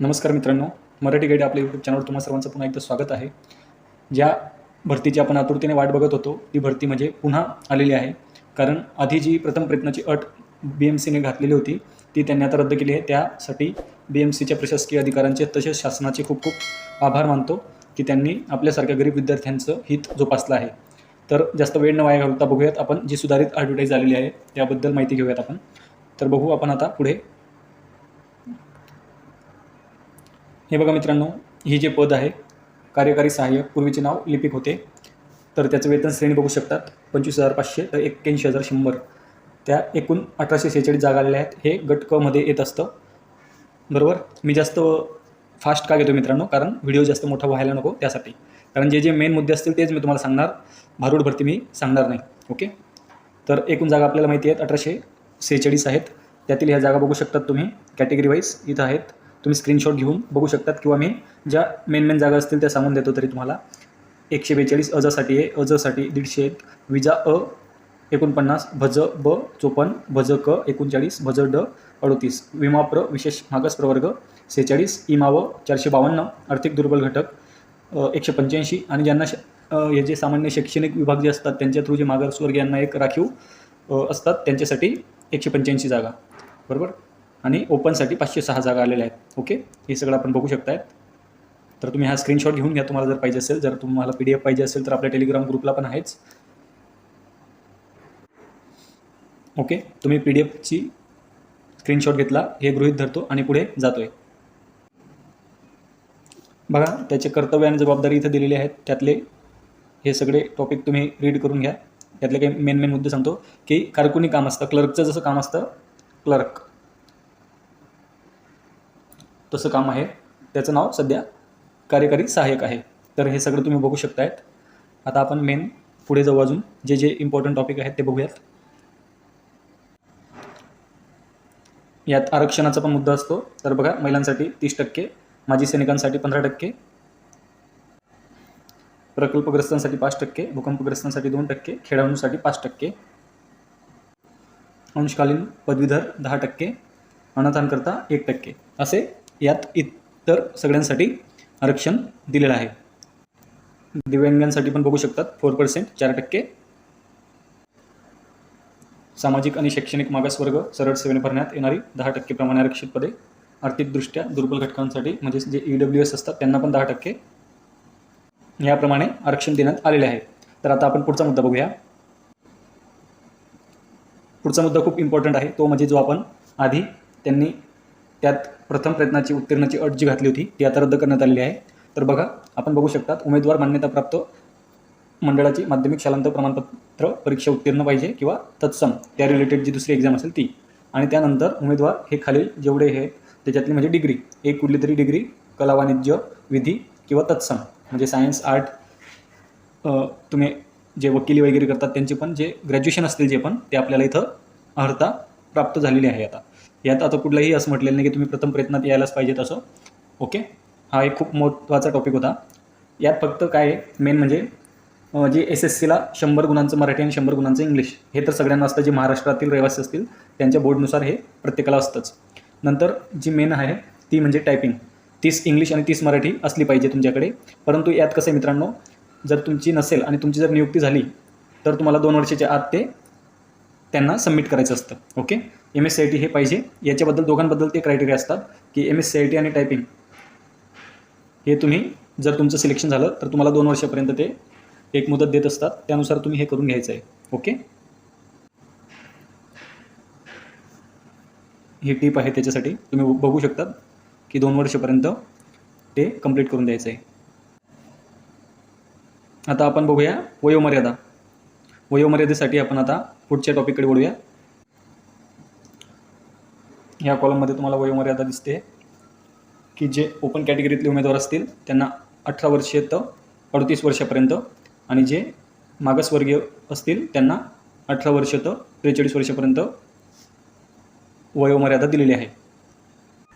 नमस्कार मित्रांनो मराठी गाईड आपल्या यूट्यूब चॅनलवर तुम्हाला सर्वांचं पुन्हा एकदा स्वागत आहे. ज्या भरतीची आपण आतुरतेने वाट बघत होतो ती भरती म्हणजे पुन्हा आलेली आहे. कारण आधी जी प्रथम प्रयत्नाची अट बी एम सीने घातलेली होती ती त्यांनी आता रद्द केली आहे. त्यासाठी बी एम सीच्या प्रशासकीय अधिकाऱ्यांचे तसेच शासनाचे खूप खूप आभार मानतो की त्यांनी आपल्यासारख्या गरीब विद्यार्थ्यांचं हित जोपासलं आहे. तर जास्त वेळ न वाया घालता बघूयात आपण जी सुधारित ॲडव्हर्टाईज आलेली आहे त्याबद्दल माहिती घेऊयात आपण. तर बघू आपण आता पुढे हे बघा मित्रांनो ही जे पद आहे कार्यकारी सहाय्यक पूर्वीचे नाव लिपिक होते. तर त्याचं वेतन श्रेणी बघू शकतात पंचवीस हजार पाचशे तर एक्क्याऐंशी हजार शंभर. त्या एकूण अठराशे सेहेचाळीस जागा आलेल्या आहेत हे गट क मध्ये येत असतं. बरोबर? मी जास्त फास्ट का घेतो मित्रांनो? कारण व्हिडिओ जास्त मोठा व्हायला नको त्यासाठी. कारण जे जे मेन मुद्दे असतील तेच मी तुम्हाला सांगणार. भारूड भरती मी सांगणार नाही. ओके? तर एकूण जागा आपल्याला माहिती आहेत अठराशे सेहेचाळीस आहेत. त्यातील ह्या जागा बघू शकतात तुम्ही कॅटेगरी वाईज इथं आहेत. तुम्ही स्क्रीनशॉट घेऊन बघू शकतात किंवा मी ज्या मेन मेन जागा असतील त्या सांगून देतो तरी तुम्हाला. एकशे बेचाळीस अजासाठी आहे अजासाठी दीडशे एक विजा अ एकोणपन्नास भज ब चोपन्न भज क एकोणचाळीस भज ड अडोतीस. विमाप्र विशेष मागास प्रवर्ग सेहेचाळीस इमाव चारशे बावन्न आर्थिक दुर्बल घटक एकशे पंच्याऐंशी आणि ज्यांना श हे जे सामान्य शैक्षणिक विभाग जे असतात त्यांच्या थ्रू जे मागासवर्गीयांना एक राखीव असतात त्यांच्यासाठी एकशे पंच्याऐंशी जागा. बरोबर? आणि ओपनसाठी पाचशे सहा जागा आलेल्या आहेत. ओके हे सगळं आपण बघू शकताय. तर तुम्ही हा स्क्रीनशॉट घेऊन घ्या तुम्हाला जर पाहिजे असेल जर तुम्हाला पी डी एफ पाहिजे असेल तर आपल्या टेलिग्राम ग्रुपला पण आहेच. ओके तुम्ही पी डी एफची स्क्रीनशॉट घेतला हे गृहित धरतो आणि पुढे जातो आहे बघा त्याचे कर्तव्य आणि जबाबदारी इथं दिलेली आहेत. त्यातले हे सगळे टॉपिक तुम्ही रीड करून घ्या. त्यातले काही मेन मेन मुद्दे सांगतो. की कारकुनी काम असतं क्लर्कचं जसं काम असतं क्लर्क तसं काम आहे. त्याचं नाव सध्या कार्यकारी सहाय्यक आहे. तर हे सगळं तुम्ही बघू शकतायत. आता आपण मेन पुढे जाऊ अजून. जे जे इम्पॉर्टंट टॉपिक आहेत ते बघूयात. यात आरक्षणाचा पण मुद्दा असतो. तर बघा महिलांसाठी तीस टक्के माजी सैनिकांसाठी पंधरा टक्के प्रकल्पग्रस्तांसाठी पाच टक्के भूकंपग्रस्तांसाठी दोन टक्के खेळाडूंसाठी पाच टक्के. अंशकालीन पदवीधर दहा टक्के अनाथांकरता एक टक्के. असे यात इतर सगळ्यांसाठी आरक्षण दिलेलं आहे. दिव्यांगांसाठी पण बघू शकतात. फोर पर्सेंट चार टक्के. सामाजिक आणि शैक्षणिक मागासवर्ग सरळ सेवेने भरण्यात येणारी दहा टक्के प्रमाणे आरक्षित पदे. आर्थिकदृष्ट्या दुर्बल घटकांसाठी म्हणजे जे ई डब्ल्यू एस असतात त्यांना पण दहा टक्के. याप्रमाणे आरक्षण देण्यात आलेले आहे. तर आता आपण पुढचा मुद्दा बघूया. पुढचा मुद्दा खूप इम्पॉर्टंट आहे. तो म्हणजे जो आपण आधी त्यांनी त्यात प्रथम प्रयत्नाची उत्तीर्णाची अट जी घातली होती ती आता रद्द करण्यात आलेली आहे. तर बघा आपण बघू शकतात उमेदवार मान्यताप्राप्त मंडळाची माध्यमिक शालांत प्रमाणपत्र परीक्षा उत्तीर्ण पाहिजे किंवा तत्सम त्या रिलेटेड जी दुसरी एक्झाम असेल ती. आणि त्यानंतर उमेदवार हे खालील जेवढे हे त्याच्यातली म्हणजे डिग्री एक कुठली तरी डिग्री कला वाणिज्य विधी किंवा तत्सम. म्हणजे सायन्स आर्ट तुम्ही जे वकिली वगैरे करतात त्यांचे पण जे ग्रॅज्युएशन असतील जे पण ते आपल्याला इथं अर्हता प्राप्त झालेली आहे आता. यात आता कुठलंही असं म्हटलेलं नाही की तुम्ही प्रथम प्रयत्नात यायलाच पाहिजेत असं. ओके हा एक खूप महत्त्वाचा टॉपिक होता. यात फक्त काय मेन म्हणजे जे एस एस सीला शंभर गुणांचं मराठी आणि शंभर गुणांचं इंग्लिश हे तर सगळ्यांना असतं. जे महाराष्ट्रातील रहिवासी असतील त्यांच्या बोर्डनुसार हे प्रत्येकाला असतंच. नंतर जी मेन आहे ती म्हणजे टायपिंग तीस इंग्लिश आणि तीस मराठी असली पाहिजे तुमच्याकडे. परंतु यात कसं आहे मित्रांनो जर तुमची नसेल आणि तुमची जर नियुक्ती झाली तर तुम्हाला दोन वर्षाच्या आत ते त्यांना सबमिट करायचं असतं. Okay M S C I T हे पाहिजे. याच्याबद्दल दोघांबद्दल ते क्रायटेरिया असतात की M S C I T आणि टायपिंग हे तुम्ही जर तुमचं सिलेक्शन झालं तर तुम्हाला दोन वर्षापर्यंत ते एक मुदत देत असतात. त्यानुसार तुम्ही हे करून घ्यायचं आहे. ओके ही टीप आहे त्याच्यासाठी. तुम्ही बघू शकतात की दोन वर्षापर्यंत ते कंप्लीट करून द्यायचं आहे. आता आपण बघूया वयोमर्यादा. वयोमर्यादेसाठी आपण आता पुढच्या टॉपिककडे वळूया. ह्या कॉलममध्ये तुम्हाला वयोमर्यादा दिसते. की जे ओपन कॅटेगरीतले उमेदवार असतील त्यांना अठरा वर्षे तर अडतीस वर्षापर्यंत आणि जे मागासवर्गीय असतील त्यांना अठरा वर्ष तर त्रेचाळीस वर्षापर्यंत वयोमर्यादा दिलेली आहे.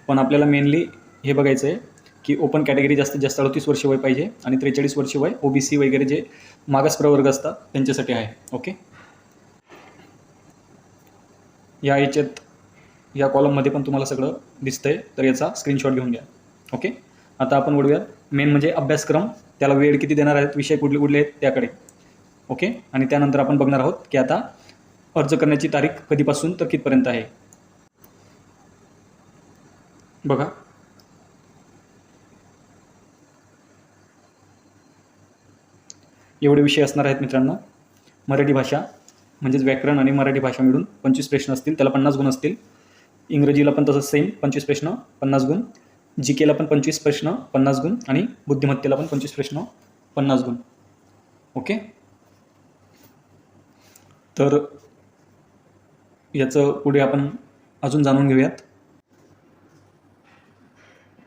पण आपल्याला मेनली हे बघायचं आहे की ओपन कॅटेगरी जास्तीत जास्त अडतीस वर्ष वय पाहिजे आणि त्रेचाळीस वर्ष वय ओ बी सी वगैरे जे मागास प्रवर्ग असतात त्यांच्यासाठी आहे. ओके या याच्यात या कॉलममध्ये पण तुम्हाला सगळं दिसतंय. तर याचा स्क्रीनशॉट घेऊन घ्या. ओके आता आपण वळूया मेन म्हणजे अभ्यासक्रम त्याला वेळ किती देणार आहेत विषय कुठले कुठले आहेत त्याकडे. ओके आणि त्यानंतर आपण बघणार आहोत की आता अर्ज करण्याची तारीख कधीपासून तर कितपर्यंत आहे. बघा. एवढे विषय असणार आहेत मित्रांनो. मराठी भाषा म्हणजेच व्याकरण आणि मराठी भाषा मिळून पंचवीस प्रश्न असतील त्याला पन्नास गुण असतील. इंग्रजीला पण तसंच सेम पंचवीस प्रश्न पन्नास गुण. जी केला पण पंचवीस प्रश्न पन्नास गुण. आणि बुद्धिमत्तेला पण पंचवीस प्रश्न पन्नास गुण. ओके तर याचं पुढे आपण अजून जाणून घेऊयात.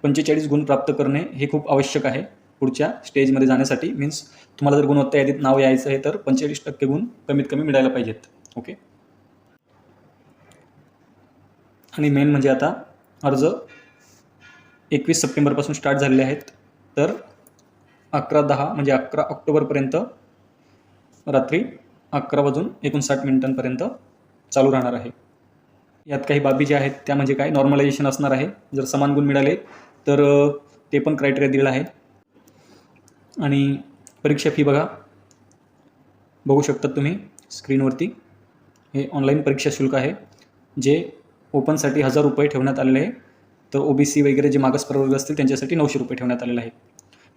पंचेचाळीस गुण प्राप्त करणे हे खूप आवश्यक आहे. पुढच्या स्टेजमध्ये जाण्यासाठी. मीन्स तुम्हाला जर गुणवत्ता यादीत नाव यायचं आहे तर पंचेचाळीस टक्के गुण कमीत कमी मिळायला पाहिजेत. ओके आणि मेन म्हणजे आता अर्ज एकवीस सप्टेंबरपासून स्टार्ट झालेले आहेत. तर अकरा दहा म्हणजे अकरा ऑक्टोबरपर्यंत रात्री अकरा वाजून एकोणसाठ मिनिटांपर्यंत चालू राहणार आहे. यात काही बाबी ज्या आहेत त्या म्हणजे काय? नॉर्मलायझेशन असणार आहे. जर समान गुण मिळाले तर ते पण क्रायटेरिया दिलेलं आहे. आणि परीक्षा फी बघा. बघू शकतात तुम्ही स्क्रीनवरती. हे ऑनलाईन परीक्षा शुल्क आहे. जे ओपनसाठी हजार रुपये ठेवण्यात आलेले आहे. तर ओ बी सी वगैरे जे मागास प्रवर्ग असतील त्यांच्यासाठी नऊशे रुपये ठेवण्यात आलेले आहे.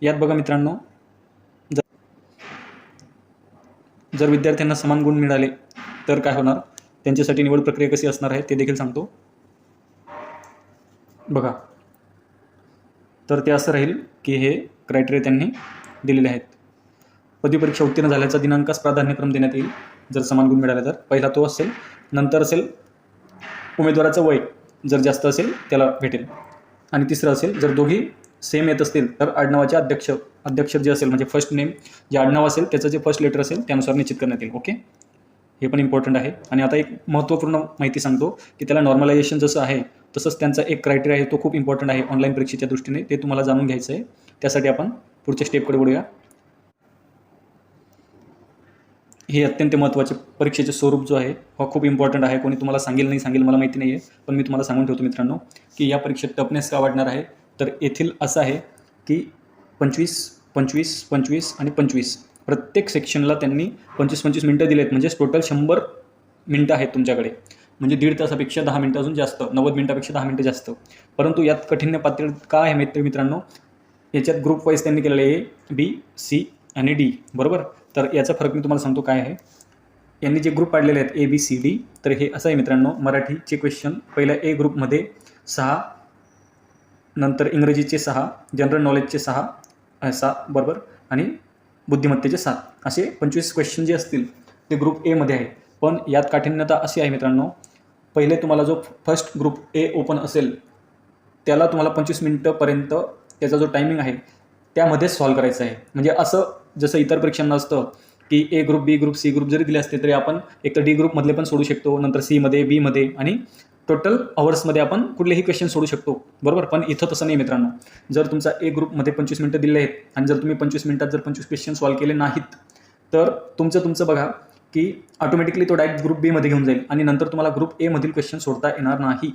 यात बघा मित्रांनो जर जर विद्यार्थ्यांना समान गुण मिळाले तर काय होणार? त्यांच्यासाठी निवड प्रक्रिया कशी असणार आहे ते देखील सांगतो. बघा. तर ते असं राहील की हे क्रायटेरिया त्यांनी दिलेले आहेत. पदवी परीक्षा उत्तीर्ण झाल्याचा दिनांकास प्राधान्यक्रम देण्यात येईल. जर समान गुण मिळाला तर. पहिला तो असेल नंतर असेल उमेदवाराचं वय जर जास्त असेल त्याला भेटेल. आणि तिसरं असेल जर दोघी सेम येत असतील तर आडनावाचे अध्यक्ष अध्यक्ष जे असेल म्हणजे फर्स्ट नेम जे आडनाव असेल त्याचं जे फर्स्ट लेटर असेल त्यानुसार निश्चित करण्यात येईल. ओके हे पण इम्पॉर्टंट आहे. आणि आता एक महत्त्वपूर्ण माहिती सांगतो की त्याला नॉर्मलायझेशन जसं आहे तसंच त्यांचा एक क्रायटेरिया आहे तो खूप इम्पॉर्टंट आहे ऑनलाईन परीक्षेच्या दृष्टीने. ते तुम्हाला जाणून घ्यायचं आहे त्यासाठी आपण पुढच्या स्टेपकडे वळूया. हे अत्यंत महत्त्वाचे परीक्षेचे स्वरूप जो आहे हा खूप इम्पॉर्टंट आहे. कोणी तुम्हाला सांगेल नाही सांगेल मला माहिती नाही आहे पण मी तुम्हाला सांगून ठेवतो मित्रांनो की या परीक्षेत टफनेस का वाढणार आहे? तर येथील असं आहे की पंचवीस पंचवीस पंचवीस आणि पंचवीस. प्रत्येक सेक्शनला त्यांनी पंचवीस पंचवीस मिनटं दिलेत. म्हणजेच टोटल शंभर मिनटं आहेत तुमच्याकडे. म्हणजे दीड तासापेक्षा दहा मिनटं अजून जास्त नव्वद मिनटापेक्षा दहा मिनटं जास्त. परंतु यात कठीण पातळी काय आहे मित्र मित्रांनो? याच्यात ग्रुप वाईज त्यांनी केलेलं आहे बी सी आणि डी बरोबर? तर याचा फरक मी तुम्हाला सांगतो काय आहे. यांनी जे ग्रुप पाडलेले आहेत ए बी सी डी तर हे असं आहे मित्रांनो मराठीचे क्वेश्चन पहिल्या ए ग्रुपमध्ये सहा नंतर इंग्रजीचे सहा जनरल नॉलेजचे सहा सहा बरोबर? आणि बुद्धिमत्तेचे सात. असे पंचवीस क्वेश्चन जे असतील ते ग्रुप एमध्ये आहे. पण यात काठिण्यता अशी आहे मित्रांनो पहिले तुम्हाला जो फर्स्ट ग्रुप ए ओपन असेल त्याला तुम्हाला पंचवीस मिनटंपर्यंत त्याचा जो टायमिंग आहे त्यामध्येच सॉल्व करायचं आहे. म्हणजे असं जसं इतर परीक्षांना असतं की A group B group C group जरी दिले असते तरी आपण एकतर डी ग्रुपमधले पण सोडू शकतो नंतर सीमध्ये बीमध्ये आणि टोटल अवर्समध्ये आपण कुठलेही क्वेश्चन सोडू शकतो. बरोबर? पण इथं तसं नाही मित्रांनो. जर तुमचा ए ग्रुपमध्ये पंचवीस मिनटं दिले आहेत आणि जर तुम्ही पंचवीस मिनटात जर पंचवीस क्वेश्चन सॉल्व केले नाहीत तर तुमचं तुमचं बघा की ऑटोमॅटिकली तो डायरेक्ट ग्रुप बीमध्ये घेऊन जाईल आणि नंतर तुम्हाला ग्रुप एमधील क्वेश्चन सोडता येणार नाही.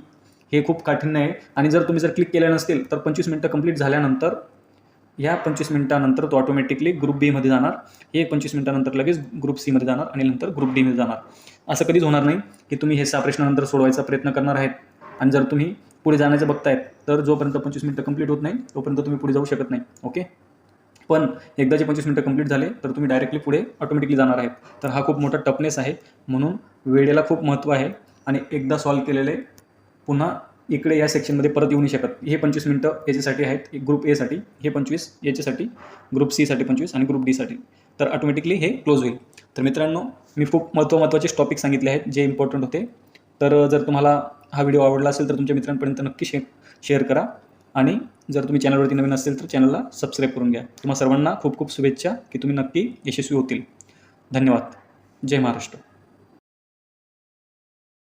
हे खूप काठीण्य आहे. आणि जर तुम्ही जर क्लिक केलं नसतील तर पंचवीस मिनटं कंप्लीट झाल्यानंतर ह्या पंचवीस मिनटानंतर तो ऑटोमॅटिकली ग्रुप बीमध्ये जाणार. हे पंचवीस मिनटानंतर लगेच ग्रुप सीमध्ये जाणार आणि नंतर ग्रुप डीमध्ये जाणार. असं कधीच होणार नाही की तुम्ही हे सहा प्रश्नानंतर सोडवायचा प्रयत्न करणार आहेत. आणि जर तुम्ही पुढे जाण्याचं बघतायत तर जोपर्यंत पंचवीस मिनटं कंप्लीट होत नाही तोपर्यंत तुम्ही पुढे जाऊ शकत नाही. ओके पण एकदाचे पंचवीस मिनटं कंप्लीट झाले तर तुम्ही डायरेक्टली पुढे ऑटोमॅटिकली जाणार आहेत. तर हा खूप मोठा टफनेस आहे. म्हणून वेळेला खूप महत्त्व आहे. आणि एकदा सॉल्व केलेले पुन्हा इकडे या सेक्शनमध्ये परत येऊ नाही शकत. हे पंचवीस मिनटं याच्यासाठी आहेत. ग्रुप एसाठी हे पंचवीस याच्यासाठी ग्रुप सीसाठी पंचवीस आणि ग्रुप डीसाठी तर ऑटोमॅटिकली हे क्लोज होईल. तर मित्रांनो मी खूप महत्त्व महत्त्वाचे टॉपिक सांगितले आहेत जे इम्पॉर्टंट होते. तर जर तुम्हाला हा व्हिडिओ आवडला असेल तर तुमच्या मित्रांपर्यंत नक्की शे शेअर करा. आणि जर तुम्ही चॅनलवरती नवीन असेल तर चॅनलला सबस्क्राईब करून घ्या. तुम्हा सर्वांना खूप खूप शुभेच्छा की तुम्ही नक्की यशस्वी होतील. धन्यवाद. जय महाराष्ट्र.